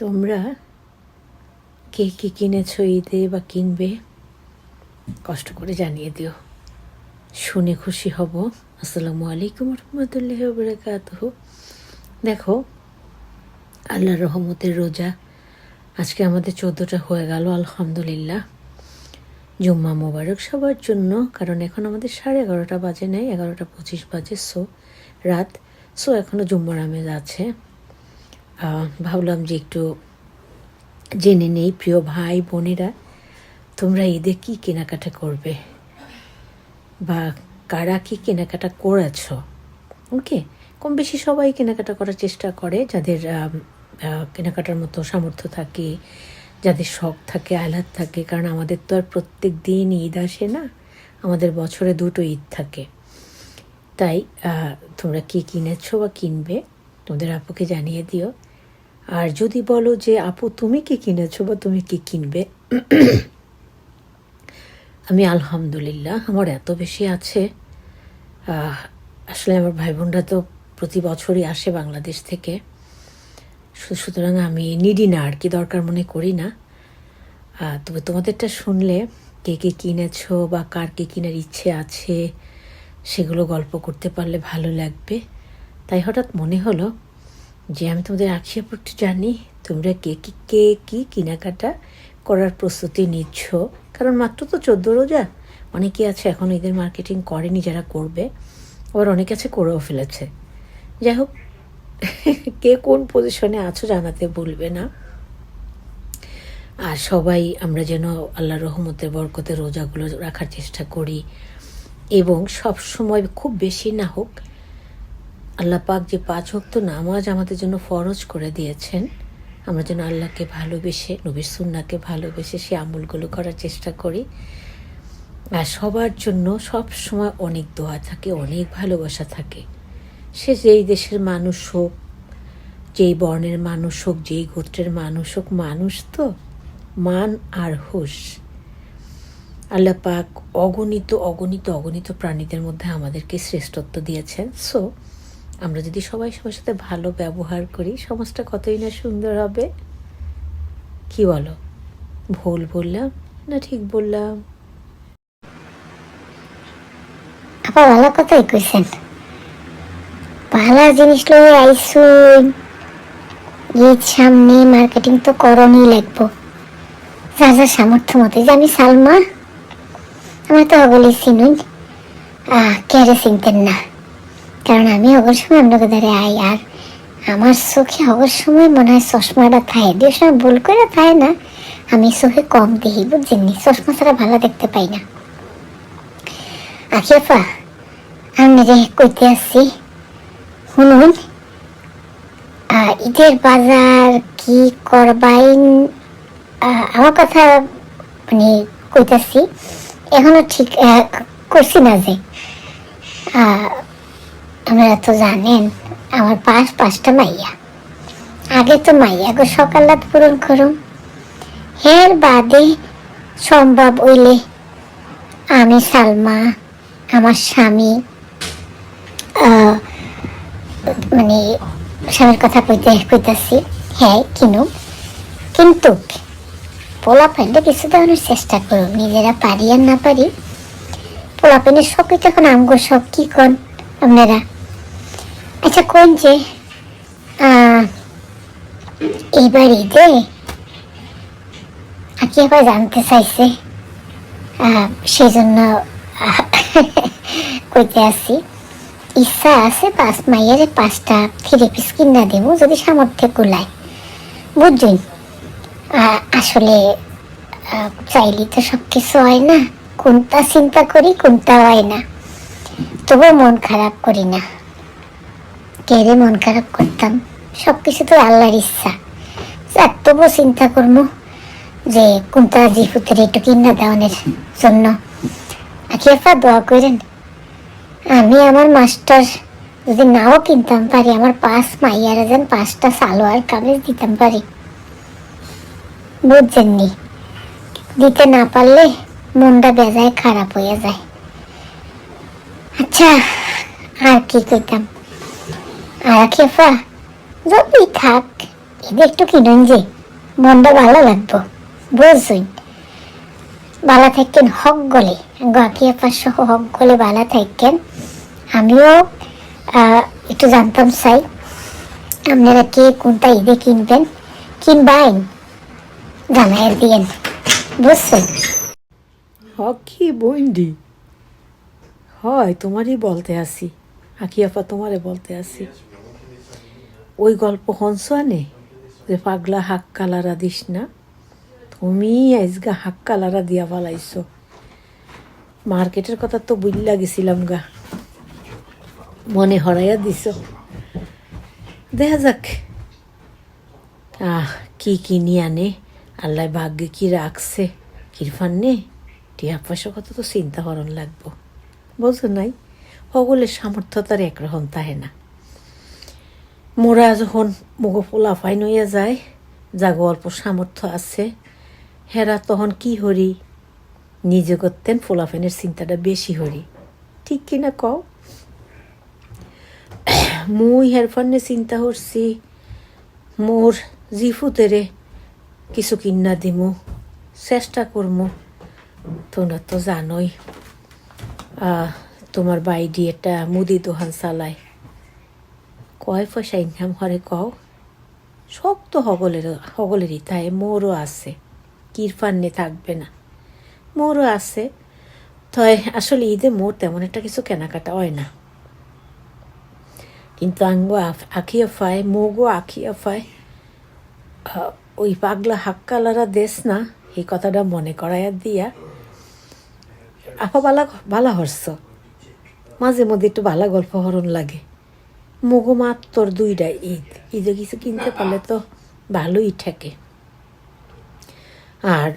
তোমরা কে কী কিনেছো ঈদে বা কিনবে, কষ্ট করে জানিয়ে দিও। শুনে খুশি হব। আসসালামু আলাইকুম রহমতুল্লাহ বরকাত দেখো আল্লাহ রহমতের রোজা আজকে আমাদের চোদ্দোটা হয়ে গেল, আলহামদুলিল্লাহ। জুম্মা মোবারক সবার জন্য, কারণ এখন আমাদের সাড়ে এগারোটা বাজে, নেই, এগারোটা পঁচিশ বাজে, সো রাত। সো এখনও জুম্মার আমেজ আছে। ভাবলাম যে একটু জেনে নেই, প্রিয় ভাই, বোনেরা, তোমরা ঈদে কী কেনাকাটা করবে? বা কারা কী কেনাকাটা করেছ? ওকে কম বেশি সবাই কেনাকাটা করার চেষ্টা করে, যাদের কেনাকাটার মতো সামর্থ্য থাকে, যাদের শখ থাকে, আহ্লাদ থাকে, কারণ আমাদের তো আর প্রত্যেক দিন ঈদ আসে না, আমাদের বছরে দুটো ঈদ থাকে। তাই তোমরা কী কিনেছো বা কিনবে, তোমাদের আপুকে জানিয়ে দিও। আর যদি বলো যে, আপু, তুমি কি কিনেছো বা তুমি কি কিনবে? আমি আলহামদুলিল্লাহ, আমার এত বেশি আছে। আসলে আমার ভাই বোনরা তো প্রতি বছরই আসে বাংলাদেশ থেকে। সুতরাং আমি নিডি না, আর কি দরকার মনে করি না। তবে তোমাদেরটা শুনলে কে কে কিনেছো বা কার কে কেনার ইচ্ছে আছে, সেগুলো গল্প করতে পারলে ভালো লাগবে। তাই হঠাৎ মনে হলো যে আমি তোমাদের আখিয়া একটু জানি, তোমরা কে কি কে, কি কেনাকাটা করার প্রস্তুতি নিচ্ছ? কারণ মাত্র তো চোদ্দ রোজা। অনেকে আছে এখন ঈদের মার্কেটিং করেনি যারা করবে, আবার অনেকে আছে করেও ফেলেছে। যাই হোক, কে কোন পজিশনে আছো জানাতে ভুলবে না। আর সবাই আমরা যেন আল্লাহ রহমতের বরকতে রোজাগুলো রাখার চেষ্টা করি, এবং সব সময় খুব বেশি না হোক আল্লাহ পাক যে পাঁচ ভক্ত নামাজ আমাদের জন্য ফরজ করে দিয়েছেন, আমরা যেন আল্লাহকে ভালোবেসে, নবীর সুন্নাকে ভালোবেসে সে আমলগুলো করার চেষ্টা করি। আর সবার জন্য সব সময় অনেক দোয়া থাকে, অনেক ভালোবাসা থাকে। সে যেই দেশের মানুষ হোক, যেই বর্ণের মানুষ হোক, যেই গোত্রের মানুষ হোক, মানুষ তো মান আর হুশ। আল্লাহ পাক অগণিত অগণিত অগণিত প্রাণীদের মধ্যে আমাদেরকে শ্রেষ্ঠত্ব দিয়েছেন। সো আমরা যদি সবাই সবার সাথে ভালো ব্যবহার করি, সমাজটা কতই না সুন্দর হবে? কি বলো? ভুল বললাম না ঠিক বললাম? আপা ভালো কথাই কইছেন। ভালো জিনিস লয়ে আইসুন ঈদ সামনে মার্কেটিং তো করণই লাগবো। যার যার সামর্থ্য মতো। যে আমি সালমা, আমার তো অগলি চিনুন আহ কেড়ে চিনতেন না। কারণ আমি অগর সময় আপনাকে ধরে আই, আর আমার চোখে অগর সময় মনে হয় চশমাটা থাকে দিয়ে সময় ভুল করে থাকে না, আমি চোখে কম দেখি, বুঝছেন নি? চশমা ছাড়া ভালো দেখতে পাই না। আখিয়াফা আমি রে কইতে আসছি, শুনুন ঈদের বাজার কি করবাইন? আমার কথা মানে কইতাছি এখনও ঠিক করছি না যে। আপনারা তো জানেন, আমার পাঁচ পাঁচটা মাইয়া। আগে তো মাইয়া গো সকালাত পূরণ করুম। এর বাদে সম্ভব হইলে আমি সালমা, আমার স্বামী মানে স্বামীর কথা কইতে, কইতাছি হ্যাঁ কিনুম কিন্তু পোলা প্যান্টে কিছু দেওয়ানোর চেষ্টা করুন নিজেরা পারি আর না পারি। পোলা প্যান্টের শখই তো এখন আমগো শখ, কি কন আপনারা? আচ্ছা কোন যে আহ, এইবার ঈদে আকি আবার জানতে চাইছে সেই জন্য কইতে আসি। ইচ্ছা আছে পাঁচ মাইয়ারে পাঁচটা থ্রি পিস কিনা দেব যদি সামর্থ্যে কুলায়। বুঝছেন আহ, আসলে চাইলে তো সব কিছু হয় না। কোনটা চিন্তা করি কোনটা হয় না। তবু মন খারাপ করি না। কেড়ে মন খারাপ করতাম। সব কিছু তো আল্লাহর ইচ্ছা। যাক তবু চিন্তা করব যে কোনটা জিফুতের একটু কিনা দেওয়ানের জন্য। আখিয়াফা দোয়া করেন। আমি আমার মাস্টার যদি নাও কিনতাম পারি, আমার পাঁচ মাইয়ারা যেন পাঁচটা সালোয়ার কামিজ দিতাম পারি। বুঝছেননি? দিতে না পারলে মনটা বেজায় খারাপ হয়ে যায়। আচ্ছা আর কি কইতাম? আর খেফা যদি থাক ঈদে একটু কিনুন যে। মনটা ভালো লাগবো বুঝছুন ভালো থাকেন হক গলে। গাকিয়া পাঁচশো হক গলে ভালো থাকেন আমিও একটু জানতাম চাই, আপনারা কে কোনটা ঈদে কিনবেন? কিনবেন জানাই দিয়েন বুঝছেন হকি বইন্ডি? হয়, তোমারই বলতে আসি। আকিয়াপা তোমারে বলতে আসি। ওই গল্প হংস আনে যে পাগলা হাক কালারা দিস না? তুমি আজগা হাক কালারা দিয়া পালাইছো মার্কেটের কথা তো বুঝলা গেছিলাম গা। মনে হরাইয়া দিছ। দেখা যাক। আহ, কি কিনি আনে? আল্লাহ ভাগ্যে কি রাখছে? কিরফান নে? টিয়া পয়সার কথা তো চিন্তা করন লাগবো। বুঝো নাই? সকলের সামর্থ্য তার একরকম তাহে না। মোরা যখন মুগো পোলা ফাইন হইয়া যায় যাগো অল্প সামর্থ্য আছে, হেরা তখন কি হরি? নিজে করতেন ফোলাফেনের চিন্তাটা বেশি হরি। ঠিক কিনা কও? মুই হেরফানে চিন্তা করছি, মোর জিফুতেরে কিছু কিনা দিমু, চেষ্টা করমু। তোমরা তো জানোই তোমার বাইডি একটা মুদি দোকান চালায়। কয় পয়সা ইনকাম করে কও? সব তো হগলের হগলেরই তাই মোরও আছে। কিরফান কিরফান্নে থাকবে না। মোরও আছে। তাই আসলে ঈদে মোর তেমন একটা কিছু কেনাকাটা হয় না। কিন্তু আঙ্গো আখিয়া ফায় মোগো আখিয়া ফায়। আহ, ওই পাগলা হাক্কালারা দেশ না এই কথাটা মনে করাইয়া দিয়া। আপা বালা বালা হরস মাঝে মধ্যে একটু বালা গল্প হরণ লাগে। মগো মাত্র দুইটা ঈদ। ঈদে কিছু কিনতে পারলে তো ভালোই থাকে। আর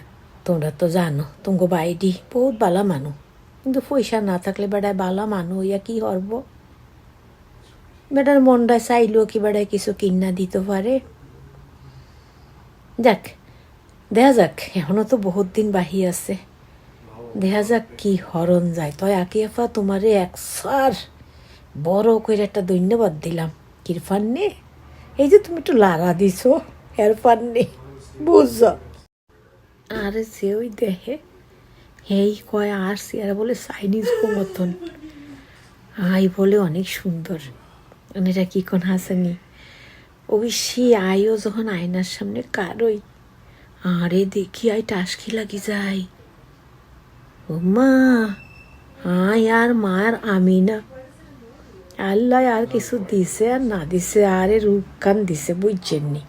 তোমরা তো জানো, তোমাকে বাইডি বহুত বালা মানু। কিন্তু পয়সা না থাকলে বেড়ায় বালা মানু, ইয়া কি হরব বেটার মনটা চাইলেও কি বেড়ায় কিছু কিনা দিতে পারে? যাক, দেখা যাক, এখনও তো বহুত দিন বাহি আছে। দেখা যাক কি হরণ যায়। তয় আকিয়াফা তোমারে একসার বড় করে একটা ধন্যবাদ দিলাম। কিরফান নে এই যে তুমি একটু লারা দিছো এরফান নে বুঝ আরে সে ওই দেখে এই কয় আর আর বলে চাইনিজ মতন আই বলে অনেক সুন্দর। মানে এটা কি কোন হাসানি? অবশ্যই আইও যখন আয়নার সামনে কারোই। আরে দেখি আই টাসকি লাগি যায়। ও মা আয় আর মার আমি না। আল্লাহ আর কিছু দিছে আর না দিছে আরে রূপ কান দিছে বুঝছেন নি?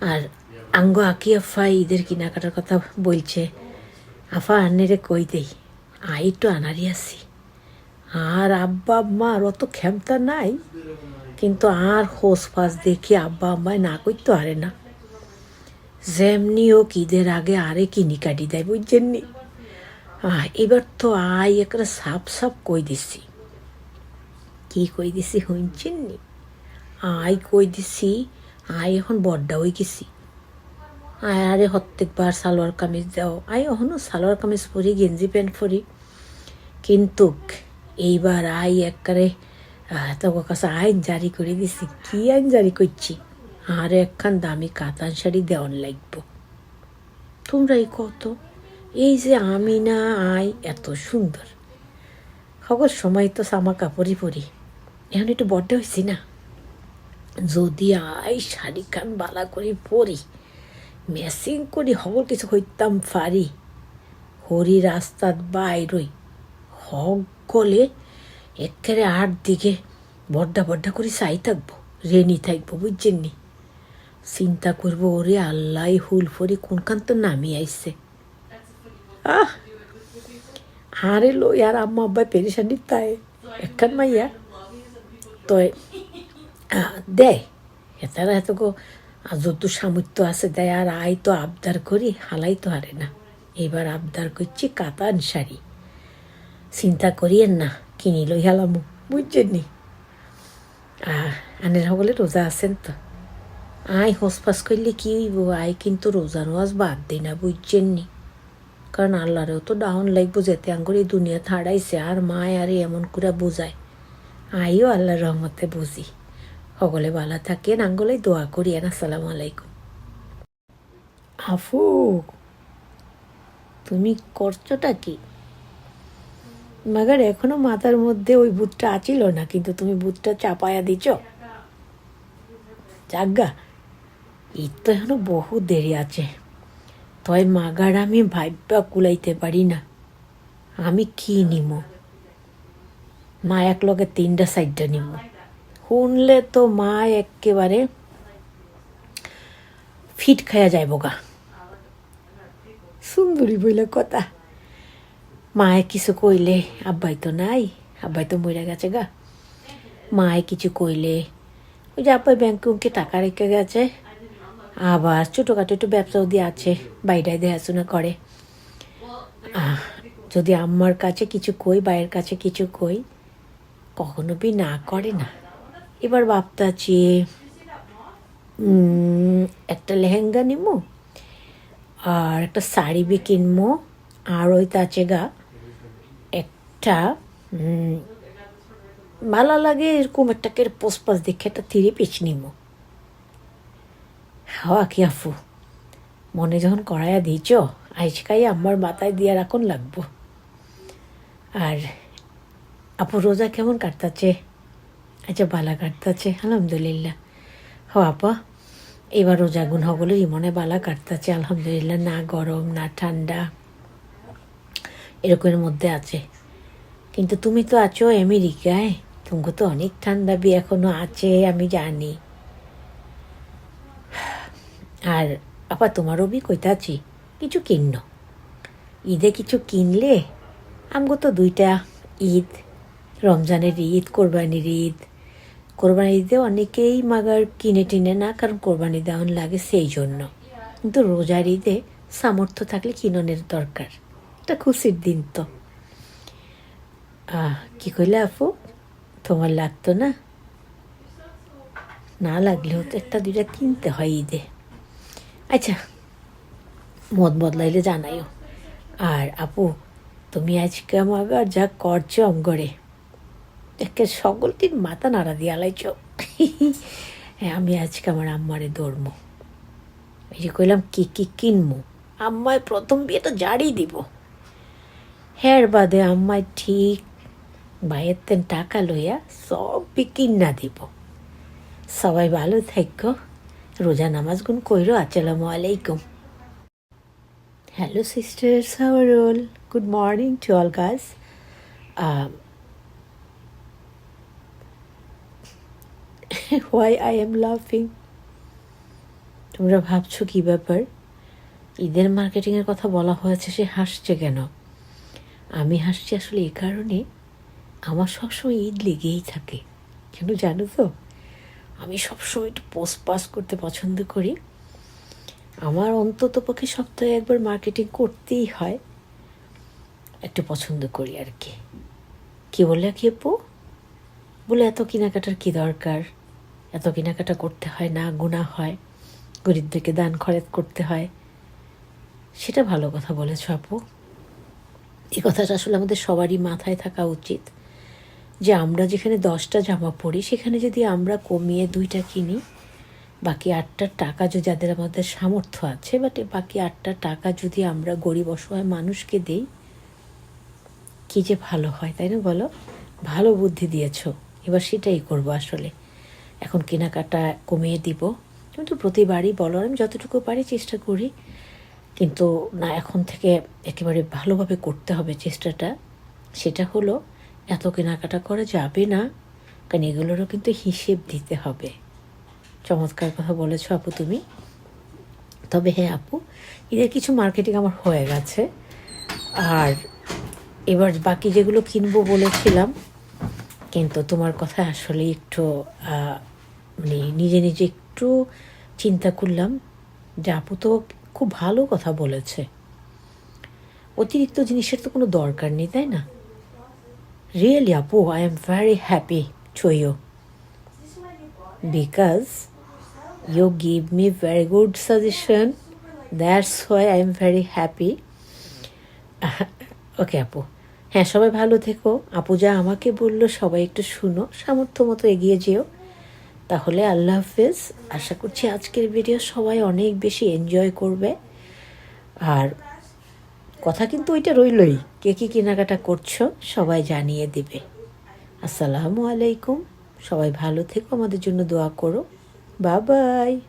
আর আঙ্গ আঁকি আফা ঈদের কেনাকাটার কথা বলছে। আফা আন্নেরে কই দেই? আই তো আনারি আছি। আর আব্বা আম্মার অত ক্ষমতা নাই কিন্তু আর হোস ফাস দেখি আব্বা আম্মায় না করতে আরে না। যেমনি ও ঈদের আগে আরে কিনি কাটি দেয় বুঝছেন নি? আহ, এবার তো আই একটা সাপ সাপ কই দিছি। কি কই দিছি শুনছেন নি আই কই দিছি? আই এখন বড্ডা হয়ে গেছি। আয় আরে প্রত্যেকবার সালোয়ার কামিজ দাও। আই এখনও সালোয়ার কামিজ পরি, গেঞ্জি প্যান্ট পরি। কিন্তু এইবার আই একবারে তোর কাছে আইন জারি করে দিছি। কি আইন জারি করছি? আর একখান দামি কাতান শাড়ি দেওয়ান লাগবো। তোমরাই কত? এই যে আমি না, আই এত সুন্দর। খবর সময় তো জামা কাপড়ই পরি। এখন একটু বড্ডে হয়েছি না। যদি আই শাড়ি খান বালা করে পরি মেসিং করি হগল কিছু হইতাম পারি। হরি রাস্তাত বাইরই হক গলে একেবারে আট দিকে বড্ডা বড্ডা করে চাই থাকব, রেনি থাকব, বুঝছেন নি? চিন্তা করব, ওরে আল্লাহ হুল ফরি কোনখান তো নামি আইছে? আহ! আরে লো ইয়ার আম্মা আব্বাই পেরেশানি তাই। একখান মাইয়া। তো দেয় এত গো যত সামর্থ্য আছে দেয় আর আই তো আবদার করি হালাই তো হারে না। এবার আবদার করছি কাতান শাড়ি চিন্তা করিয়েন না, কিনি লই হালামু বুঝছেন নি আর আনের সকলে রোজা আছেন তো। আই হোসপাস করলে কি হইব? আই কিন্তু রোজা রোজ বাদ দিই না বুঝছেন নি কারণ আল্লাহরেও তো ডাউন লাগবো যেতে আঙ্গুর এই দুনিয়া থাড়াইছে আর মায় আরে এমন করে বোঝায় আইও আল্লাহর রহমতে বুঝি। সকলে ভালো থাকেন আঙ্গলে দোয়া করি আসসালামু আলাইকুম। আফু, তুমি করছোটা কি? মাগার এখনও মাথার মধ্যে ওই বুটটা আছিল না, কিন্তু তুমি বুটটা চাপায়া দিছ? যাজ্ঞা ঈদ তো এখনও বহু দেরি আছে। তয় মাগার আমি ভাইবা কুলাইতে পারি না। আমি কি নিম? মা এক লগে তিনটা সাইডটা নিম। শুনলে তো মা একেবারে ফিট খায়া যাইব গা। সুন্দরী বইলে কথা। মায়ে কিছু কইলে, আব্বাই তো নাই, আব্বাই তো মরে গেছে গা। মায়ে কিছু কইলে, ওই যে আব্বাই ব্যাংকে উঁকে টাকা রেখে গেছে, আবার ছোটোখাটো একটু ব্যবসাও দিয়ে আছে, বাইরে দেখাশোনা করে। যদি আম্মার কাছে কিছু কই, বাইরের কাছে কিছু কই কখনো বি না করে না। এবার ভাবতাছি উম, একটা লেহেঙ্গা নিমো আর একটা শাড়ি বি কিনবো আর ওই তাচে গা একটা উম, ভালো লাগে এরকম একটা কে পোস্পাস দেখে একটা থ্রি পিস নিমো। হাওয়া কি আফু মনে যখন করাইয়া দিয়েছ আজকাই আমার মাথায় দিয়া রাখুন লাগবো। আর আপু, রোজা কেমন কাটতাছে? আচ্ছা বালা কাটতাছে, আলহামদুলিল্লাহ। হ আপা, এবার রোজা গুণ হগলে মনে বালা কাটতাছে, আলহামদুলিল্লাহ, না গরম, না ঠান্ডা, এরকমের মধ্যে আছে। কিন্তু তুমি তো আছো আমেরিকায় তুমি তো অনেক ঠান্ডা বি এখনও আছে, আমি জানি। আর আপা, তোমারও বি কইতাছি কিছু কিন্ন। ঈদে কিছু কিনলে, আমগো তো দুইটা ঈদ রমজানের ঈদ কোরবানির ঈদ। কোরবানির ঈদে অনেকেই মাগার কিনে টিনে না কারণ কোরবানি দেওয়ান লাগে সেই জন্য। কিন্তু রোজার ঈদে সামর্থ্য থাকলে কিননের দরকার। এটা খুশির দিন তো। আহ, কি কইলে আপু? তোমার লাগতো না? না লাগলেও তো একটা দুইটা কিনতে হয় ঈদে। আচ্ছা মত বদলাইলে জানাইও। আর আপু তুমি আজকে আমার যা করছ অঙ্গরে একে সকল দিন মাথা নাড়া দিয়ে আলাইছ। হ্যাঁ আমি আজকে আমার আম্মারে দৌড়মো এই যে কইলাম কি কি কিনবো আম্মায় প্রথম বিয়ে তো জাড়ি দিব। হ্যার বাদে আম্মায় ঠিক বাইয়ের তেন টাকা লইয়া সব কিনা দিব। সবাই ভালো থাকো রোজা নামাজ গুন কইরো। আসসালামু আলাইকুম। Hello, sisters. How are you all? Good morning why I am laughing? তোমরা ভাবছ কি ব্যাপার? ঈদের মার্কেটিংয়ের কথা বলা হয়েছে, সে হাসছে কেন? আমি হাসছি আসলে এ কারণে আমার সবসময় ঈদ লেগেই থাকে। কেন জানো তো? আমি সবসময় একটু পোস্ট পাস করতে পছন্দ করি। আমার অন্তত পক্ষে সপ্তাহে একবার মার্কেটিং করতেই হয়। একটু পছন্দ করি আর কি। কি বললে কি আপু? বলে এত কেনাকাটার কি দরকার? এত কেনাকাটা করতে হয় না গুণা হয়, গরিবদেরকে দান খরচ করতে হয়। সেটা ভালো কথা বলেছ আপু। এই কথাটা আসলে আমাদের সবারই মাথায় থাকা উচিত যে আমরা যেখানে দশটা জামা পরি, সেখানে যদি আমরা কমিয়ে দুইটা কিনি, বাকি আটটা টাকা যদি যাদের আমাদের সামর্থ্য আছে, বাট বাকি আটটা টাকা যদি আমরা গরিব অসহায় মানুষকে দেই, কি যে ভালো হয়, তাই না বলো? ভালো বুদ্ধি দিয়েছ। এবার সেটাই করব আসলে। এখন কেনাকাটা কমিয়ে দিব। কিন্তু প্রতিবারই বলো আমি যতটুকু পারি চেষ্টা করি। কিন্তু না, এখন থেকে একেবারে ভালোভাবে করতে হবে চেষ্টাটা। সেটা হলো, এত কেনাকাটা করা যাবে না, কারণ এগুলোরও কিন্তু হিসেব দিতে হবে। চমৎকার কথা বলেছ আপু তুমি। তবে হ্যাঁ আপু, এদের কিছু মার্কেটিং আমার হয়ে গেছে। আর এবার বাকি যেগুলো কিনবো বলেছিলাম কিন্তু তোমার কথা আসলে একটু মানে নিজে নিজে একটু চিন্তা করলাম যে আপু তো খুব ভালো কথা বলেছে। অতিরিক্ত জিনিসের তো কোনো দরকার নেই, তাই না? রিয়েলি আপু I am very happy to you because you give me very good suggestion. That's why i am very happy. Okay আপু। হ্যাঁ সবাই ভালো থেকো। আপু যা আমাকে বলল, সবাই একটু শুনো, সামর্থ্য মতো এগিয়ে যেও। তাহলে আল্লাহ হাফেজ। আশা করছি আজকের ভিডিও সবাই অনেক বেশি এনজয় করবে। আর কথা কিন্তু ওইটা রইলই, কে কী কেনাকাটা করছ, সবাই জানিয়ে দেবে। আসসালামু আলাইকুম। সবাই ভালো থেকো, আমাদের জন্য দোয়া করো। বা বাই